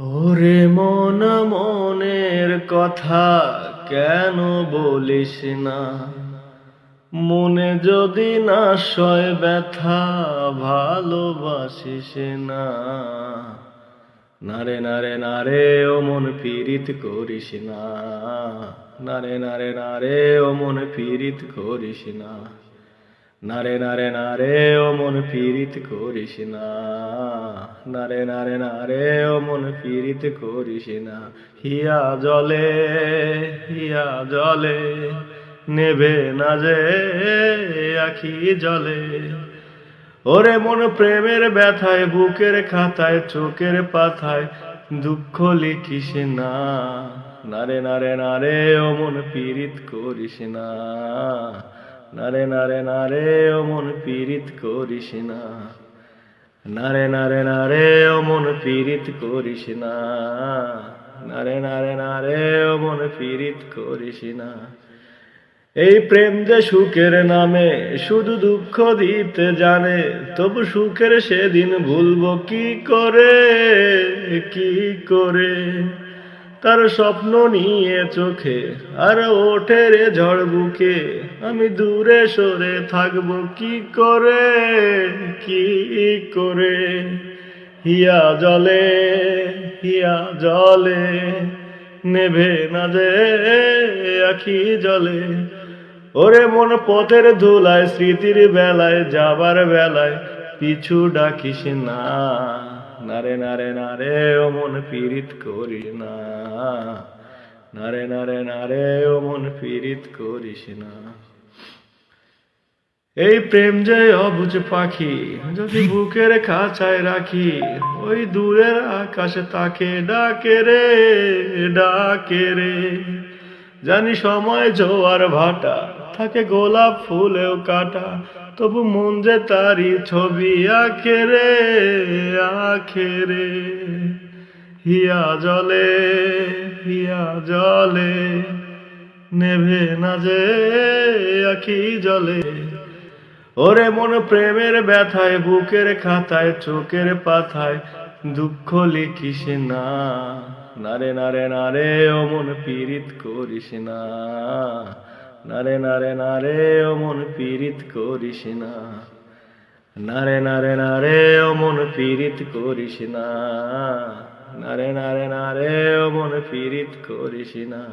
ওরে মন মনের কথা কেন বলিস না? মনে যদি না সয় ব্যথা, ভালোবাসিস না। নারে নারে নারে, ও মন পীড়িত করিস না। নারে নারে নারে, ও মন পীড়িত করিস না। নারে নারে নারে, ও মন পীড়িত করিস না। নারে নারে নারে, ও মন পীড়িত করিস না। হিয়া জলে হিয়া জলে, নেবে না যে আখি জলে। ওরে মন প্রেমের ব্যথায়, বুকের খাতায়, চোখের পাথায় দুঃখ লিখিস না। নারে নারে নারে, ও মন পীড়িত করিস না। নারে নারে নারে, অমন পীড়িত করিস না। নারে নারে নারে, অমন পীড়িত করিস না। নারে নারে নারে ও মন পীড়িত করিস না। এই প্রেম যে সুখের নামে শুধু দুঃখ দিতে জানে, তবু সুখের সেদিন ভুলবো কি করে কি করে? তার স্বপ্ন নিয়ে চোখে, আর ওঠে রে ঝড় বুকে। আমি দূরে সরে থাকব কি করে কি করে? হিয়া জলে হিয়া জলে, নেভে না যে আখি জলে। ওরে মন পথের ধুলায়, স্মৃতির বেলায়, যাবার বেলায়, পিছু ডাকিস না। নারে নারে নারে, ও মন পীড়িত করিস না। নারে নারে নারে, ও মন পীড়িত করিস না। এই প্রেম যে অবুজ পাখি, যদি বুকের খাঁচায় রাখি, ওই দূরের আকাশে তাকে ডাকে রে ডাকে রে। জানি সময় জোয়ার ভাটা থাকে গোলাপ ফুলেও কাটা, তবু মন যে তারি ছবি আখে রে আখে রে হিয়া জলে হিয়া জলে, নেভে না যে আখি জলে। ওরে মন প্রেমের ব্যথায়, বুকের খাতায়, চোখের পাথায় দুঃখ লিখিস না। নারে নারে নারে ও মন পীড়িত করিস না। নারে নারে নারে, অমন মন পীড়িত করিস না। নারে নারে নারে, অমন মন পীড়িত করিস না। নারে নারে নারে, অমন পীড়িত করিস না।